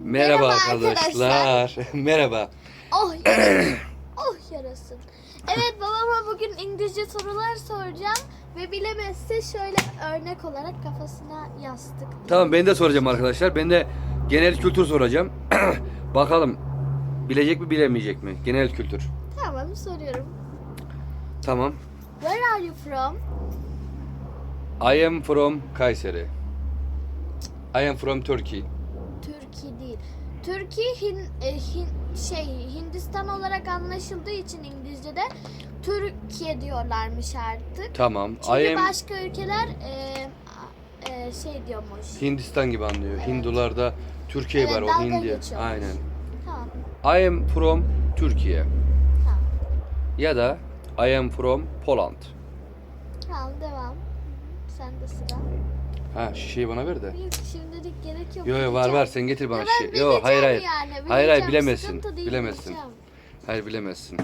Merhaba, Merhaba arkadaşlar. Merhaba. Oh yarasın. oh yarasın. Evet babama bugün İngilizce sorular soracağım. Ve bilemezse şöyle örnek olarak kafasına yastık. Tamam ben de soracağım arkadaşlar. Ben de genel kültür soracağım. Bakalım bilecek mi bilemeyecek mi? Genel kültür. Tamam soruyorum. Tamam. Where are you from? I am from Kayseri. I am from Turkey. Türkiye değil. Türkiye Hin, e, Hin- şey Hindistan olarak anlaşıldığı için İngilizce'de Türkiye diyorlarmış artık. Tamam. Çünkü I am başka ülkeler e, e, şey diyormuş. Hindistan gibi anlıyor. Hindularda Türkiye Evet, var o dalga Hindi. geçiyormuş. Aynen. Tamam. I am from Türkiye. Tamam. Ya da I am from Poland. Tamam devam. Sen de sıra. Ha şişeyi bana ver de. Yok şimdilik gerek yok. Yo yo var var sen getir bana Ya ben şişeyi. Yo hayır bileceğim hayır. Yani. Hayır hayır bileceğim. bilemezsin. Sıkıntı değil, Bilemezsin. bileceğim. Hayır bilemezsin.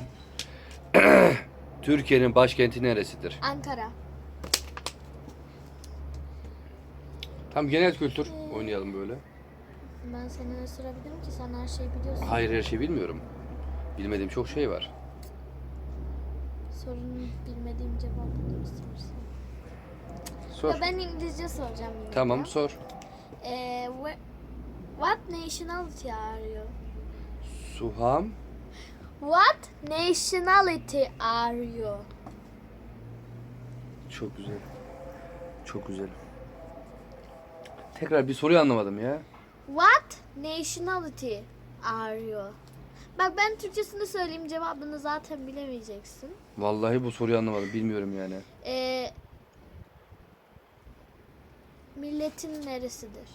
Türkiye'nin başkenti neresidir? Ankara. Tam genel kültür oynayalım böyle. Ben sana ne sorabilirim ki sen her şeyi biliyorsun. Hayır her şeyi bilmiyorum. Bilmediğim çok şey var. Sorunun bilmediğim cevabını istersen. Sor. Ya ben İngilizce soracağım yine. Tamam de. sor. Ee, wh- what nationality are you? Suham. What nationality are you? Çok güzel. Çok güzel. Tekrar bir soruyu anlamadım ya. What nationality are you? Bak ben Türkçesini söyleyeyim cevabını zaten bilemeyeceksin. Vallahi bu soruyu anlamadım. Bilmiyorum yani. Ee, milletin neresidir?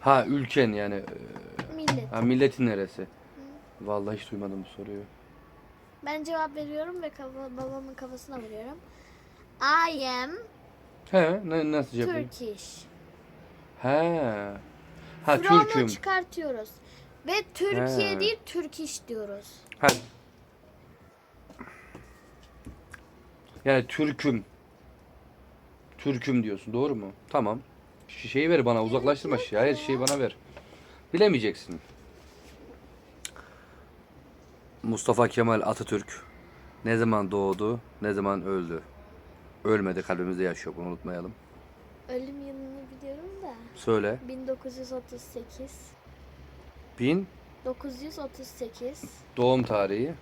Ha ülken yani. e, Millet. Ha milletin neresi? Vallahi hiç duymadım bu soruyu. Ben cevap veriyorum ve kafa, babamın kafasına vuruyorum. I am He ne, nasıl yapayım? Turkish. He. Ha From'u Türk'üm. çıkartıyoruz. Ve Türkiye He. değil Turkish diyoruz. Ha. Yani Türk'üm. Türk'üm diyorsun doğru mu? Tamam. Şişeyi ver bana uzaklaştırma şişeyi. Hayır şişeyi bana ver. Bilemeyeceksin. Mustafa Kemal Atatürk ne zaman doğdu, ne zaman öldü? Ölmedi, kalbimizde yaşıyor. Bunu unutmayalım. Ölüm yılını biliyorum da. Söyle. 1938. Bin 938. doğum tarihi.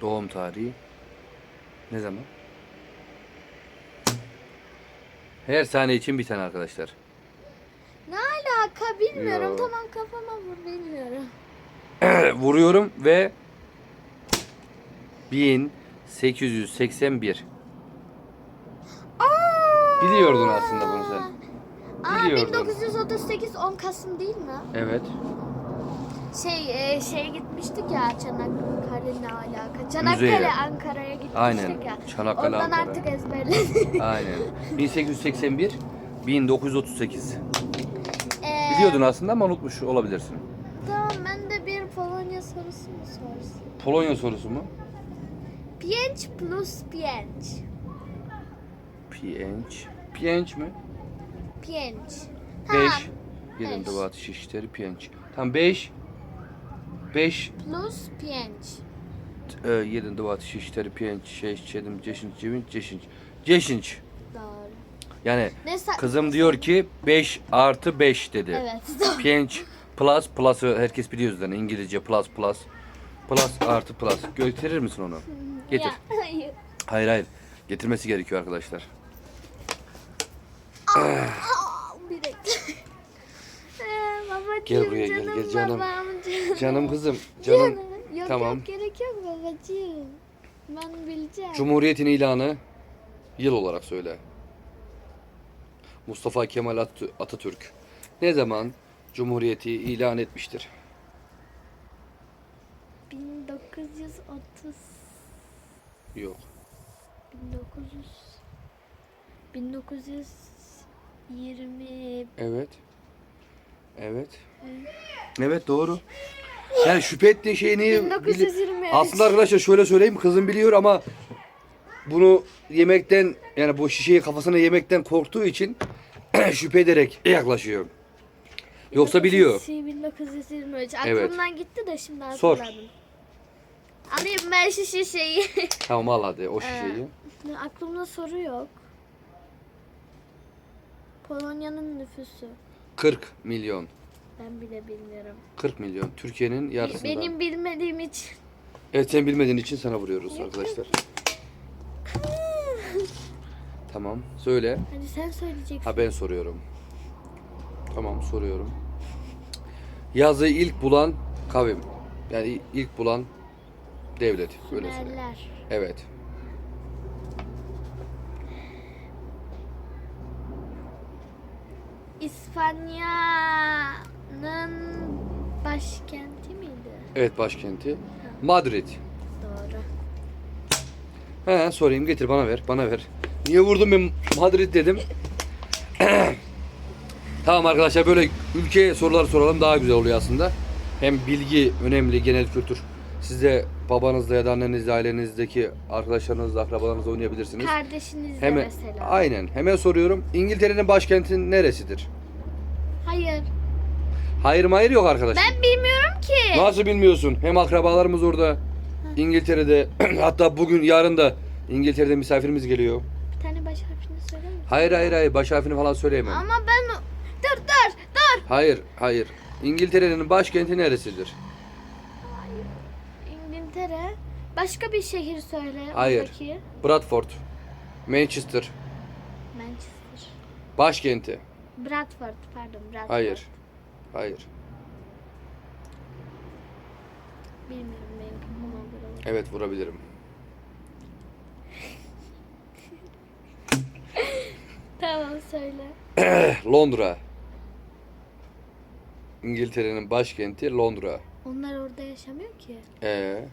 Doğum tarihi. Ne zaman? Her saniye için bir tane arkadaşlar. Ne alaka bilmiyorum. Yo. Tamam kafama vur bilmiyorum. Vuruyorum ve 1881. Biliyordun aslında bunu sen. Aa Biliyordum. 1938 10 Kasım değil mi? Evet. Şey e, şeye gitmiştik ya Çanakkale ne alaka? Çanakkale Müzeye. Ankara'ya gitmiştik Aynen, ya. Çanakkale, Ondan Ankara. artık ezberledim. Aynen. 1881 1938. Ee, Biliyordun aslında ama unutmuş olabilirsin. Tamam ben de bir Polonya sorusu mu sorsam? Polonya sorusu mu? Pięć plus pięć. Pięć. Pięć mi? Pięć. 5. Tamam. Yerinde Beş. bat şişleri pięć. Tam 5. 5. Plus pięć. E, yerinde bat şişleri pięć. 6, 7, 10, 9, 10. 10. Doğru. Yani kızım diyor ki 5 artı 5 dedi. Evet. Pięć plus plus'ı herkes biliyor zaten İngilizce plus plus. Plus artı plus. Gösterir misin onu? Getir. Ya, hayır. Hayır hayır. Getirmesi gerekiyor arkadaşlar. Aa, bir dakika. Ee, babacığım, Gel buraya, gel, canım gel canım. babam, canım. Kızım. Canım. Yok Tamam. yok gerek yok babacığım. Ben bileceğim. Cumhuriyetin ilanı yıl olarak söyle. Mustafa Kemal At- Atatürk ne zaman Cumhuriyeti ilan etmiştir? 1930 Yok. 1900 1920 Evet. Evet. Evet doğru. Yani şüphe ettiği şey neyi? 1923. Aslında arkadaşlar şöyle söyleyeyim kızım biliyor ama bunu yemekten yani bu şişeyi kafasına yemekten korktuğu için şüphe ederek yaklaşıyor. Yoksa biliyor. 1923. Evet. Aklımdan gitti de şimdi Sor. hatırladım. Alayım ben şu şişeyi. Tamam al hadi o Ee, şişeyi. Aklımda soru yok. Polonya'nın nüfusu. 40 milyon. Ben bile bilmiyorum. 40 milyon. Türkiye'nin yarısından. Benim bilmediğim için. Evet sen bilmediğin için sana vuruyoruz arkadaşlar. Tamam söyle. Hadi sen söyleyeceksin. Ha ben soruyorum. Tamam soruyorum. Yazı ilk bulan kavim. Yani ilk bulan devlet. Öyle söyle. Sümerler. Evet. İspanya'nın başkenti miydi? Evet başkenti. Madrid. Doğru. He sorayım getir bana ver. Bana ver. Niye vurdum ben Madrid dedim. tamam arkadaşlar böyle ülke soruları soralım daha güzel oluyor aslında. Hem bilgi önemli genel kültür. Siz de babanızla ya da annenizle ailenizdeki arkadaşlarınızla akrabalarınızla oynayabilirsiniz. Kardeşinizle Hemen mesela. aynen hemen soruyorum. İngiltere'nin başkenti neresidir? Hayır. Hayır hayır yok arkadaşlar. Ben bilmiyorum ki. Nasıl bilmiyorsun? Hem akrabalarımız orada. İngiltere'de hatta bugün yarın da İngiltere'de misafirimiz geliyor. Bir tane baş harfini söyler misin? Hayır hayır hayır baş harfini falan söyleyemem. Ama ben... Dur dur dur. Hayır hayır. İngiltere'nin başkenti neresidir? Hayır. İngiltere. Başka bir şehir söyle. Hayır. oradaki. Bradford. Manchester. Manchester. Başkenti. Bradford pardon Bradford. Hayır. Hayır. Bilmiyorum ona göre olur. Evet vurabilirim. Tamam söyle. Londra. İngiltere'nin başkenti Londra. Onlar orada yaşamıyor ki. Ee,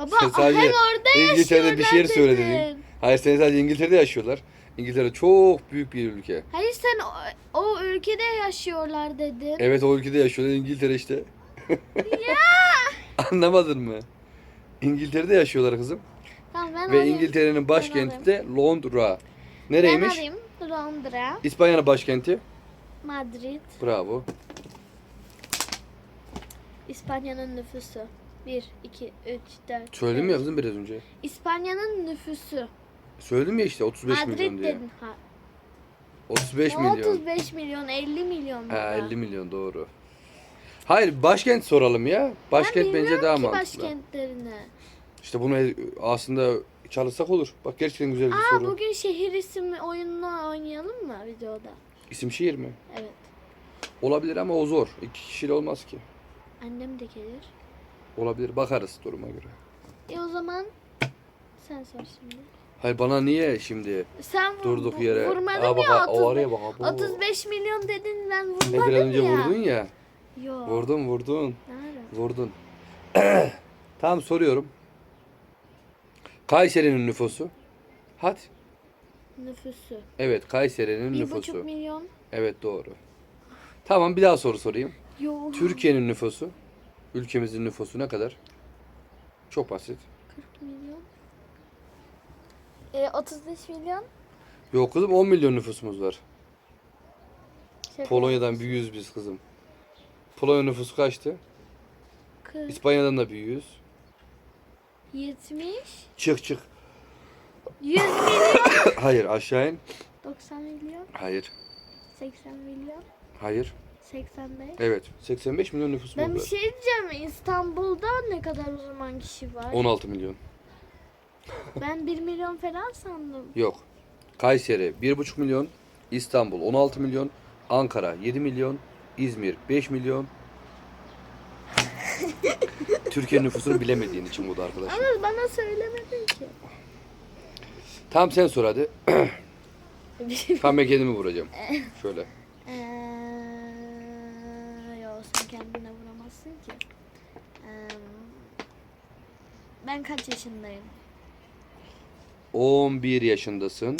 Baba Sen sadece hem orada İngiltere'de bir şehir yaşıyorlar söyledin. dedin. hayır sen sadece İngiltere'de yaşıyorlar. İngiltere çok büyük bir ülke. Hayır sen o, o ülkede yaşıyorlar dedin. Evet o ülkede yaşıyorlar İngiltere işte. Anlamadın mı? İngiltere'de yaşıyorlar kızım. Tamam ben Ve alayım. İngiltere'nin başkenti de Londra. Nereymiş? Ben alayım. Londra, İspanya'nın başkenti. Madrid, Bravo. İspanya'nın nüfusu. 1, 2, 3, 4, Söyledim ya kızım biraz önce. İspanya'nın nüfusu. Söyledim ya işte 35 Madrid milyon diye. dedin. Ha. 35 Ne milyon. 35 milyon, 50 milyon. Ha, 50 milyon doğru. Hayır başkent soralım ya. Başkent ben bence bilmiyorum daha ki mantıklı. başkentlerini. İşte bunu aslında çalışsak olur. Bak gerçekten güzel bir Aa soru. bugün şehir isim oyununu oynayalım mı videoda? İsim şehir mi? Evet. Olabilir ama o zor. İki kişiyle olmaz ki. Annem de gelir. Olabilir. Bakarız duruma göre. E o zaman sen sor şimdi. Hayır bana niye şimdi Sen vur, durduk bu- yere? vurmadın Aa, bak, ya o 35, araya bak. abo. 35 milyon dedin ben Ne vurmadım biraz önce ya. vurdun ya. Yok. Vurdun vurdun. Nerede? Vurdun. tamam soruyorum. Kayseri'nin nüfusu. Hadi. Nüfusu. Evet Kayseri'nin Bir nüfusu. buçuk milyon. Evet doğru. Tamam bir daha soru sorayım. Yok. Türkiye'nin nüfusu. Ülkemizin nüfusu ne kadar? Çok basit. 40 milyon. E, 35 milyon. Yok kızım 10 milyon nüfusumuz var. Şaka Polonya'dan büyüğüz biz kızım. Polonya nüfusu kaçtı? 40, İspanya'dan da büyüğüz. 70, Çık çık. 100 milyon. Hayır aşağı in. 90 milyon. Hayır. 80 milyon. Hayır. 85. Evet. 85 milyon nüfusumuz Ben bir şey diyeceğim. İstanbul'da ne kadar o zaman kişi var? 16 milyon. Ben 1 milyon falan sandım. Yok. Kayseri 1,5 milyon. İstanbul 16 milyon. Ankara 7 milyon. İzmir 5 milyon. Türkiye nüfusunu bilemediğin için bu da arkadaşım. Ama bana söylemedin ki. Tamam sen sor hadi. Tamam ben kendimi vuracağım. Şöyle. Eee, yok sen kendine vuramazsın ki. Eee, ben kaç yaşındayım? 11 yaşındasın.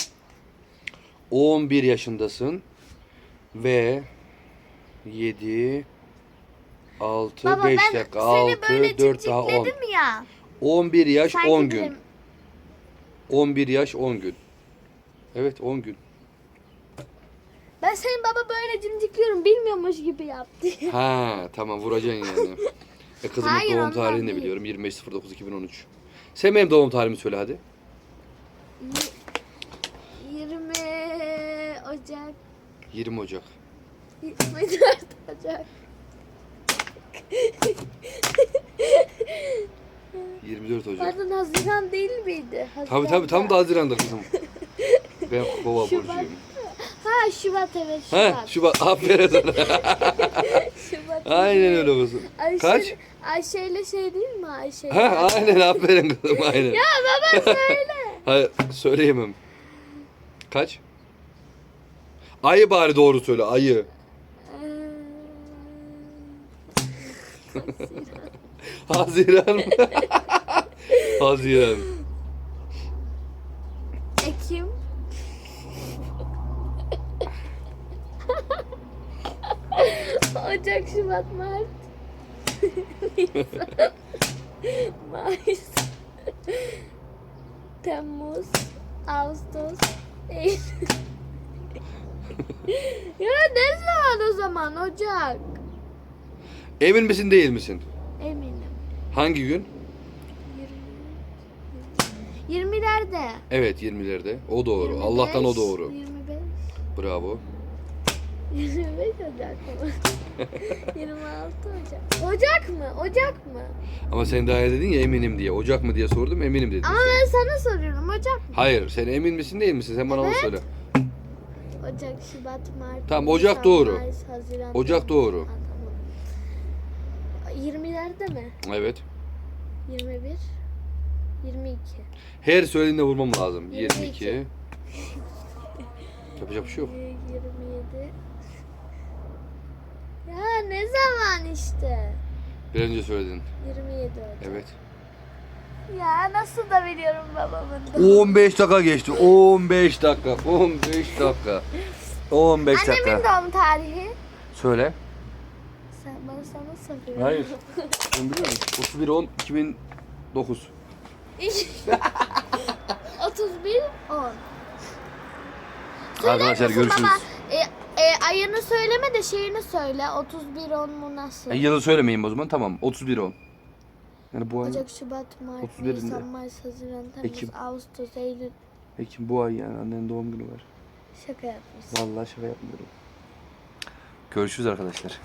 11 yaşındasın. Ve 7 6 Baba 5 ben dakika seni 6 böyle 4 daha 10. cicikledim ya. 11 yaş Sanki 10 gün. benim- 11 yaş 10 gün. Evet 10 gün. Ben Ben senin baba böyle cimcikliyorum bilmiyormuş gibi yaptı. Ha tamam vuracaksın yani. E kızımın Hayır, doğum ondan tarihini de değil. biliyorum. 25.09.2013. Sen benim doğum tarihimi söyle hadi. 20 Ocak 20 Ocak. 24 Ocak 24 Ocak. Pardon Haziran değil miydi? Tabii Haziran tabii tam da Haziran'da kızım. Ben kova Şubat. burcuyum. Ha Şubat evet Şubat. Ha Şubat aferin sana. Şubat. aynen öyle kızım. Ayşe, Kaç? Ayşe ile şey değil mi Ayşe? Ha aynen aferin kızım aynen. Ya baba söyle. Hayır söyleyemem. Kaç? Ayı bari doğru söyle ayı. Ee, Haziran mı? Haziran. Mart. Nisan. Mayıs. Temmuz. Ağustos. Eylül. ya ne zaman o zaman Ocak? Emin misin değil misin? Eminim. Hangi gün? 20. 20'lerde. Evet 20'lerde. O doğru. 25, Allah'tan o doğru. 25. Bravo. 25 Ocak mı? 26 Ocak. Ocak mı? Ocak mı? Ama sen daha dedin ya eminim diye. Ocak mı diye sordum eminim dedin. Ama ben sana soruyorum Ocak mı? Hayır sen emin misin değil misin? Sen bana onu Evet. söyle. Ocak, Şubat, Mart. Tamam, Nisan, Ocak doğru. Mayıs, Haziran. Ocak doğru. Ha, tamam. 20'lerde mi? Evet. 21. 22. Her söylediğinde vurmam lazım. 22. 22. Yapacak bir şey yok. 27. Ne zaman işte? Bir önce söyledin. 27 Ocak. Evet. Ya nasıl da biliyorum babamın doğum 15 dakika geçti. 15 dakika. 15 dakika. 15 Annemin doğum tarihi. Söyle. Sen bana sana soruyorum. Hayır. Ben biliyorum. 31 10 2009. 31 10. Arkadaşlar görüşürüz. Baba, ayını söyleme de şeyini söyle. 31 10 mu nasıl? E, yılı söylemeyeyim o zaman. Tamam. 31 10. Yani bu ay Ocak, Şubat, Mart, 31'inde. Nisan, Mayıs, Haziran, Temmuz, Ekim. Ağustos, Eylül. Ekim bu ay yani annenin doğum günü var. Şaka yapmışsın. Vallahi şaka yapmıyorum. Görüşürüz arkadaşlar.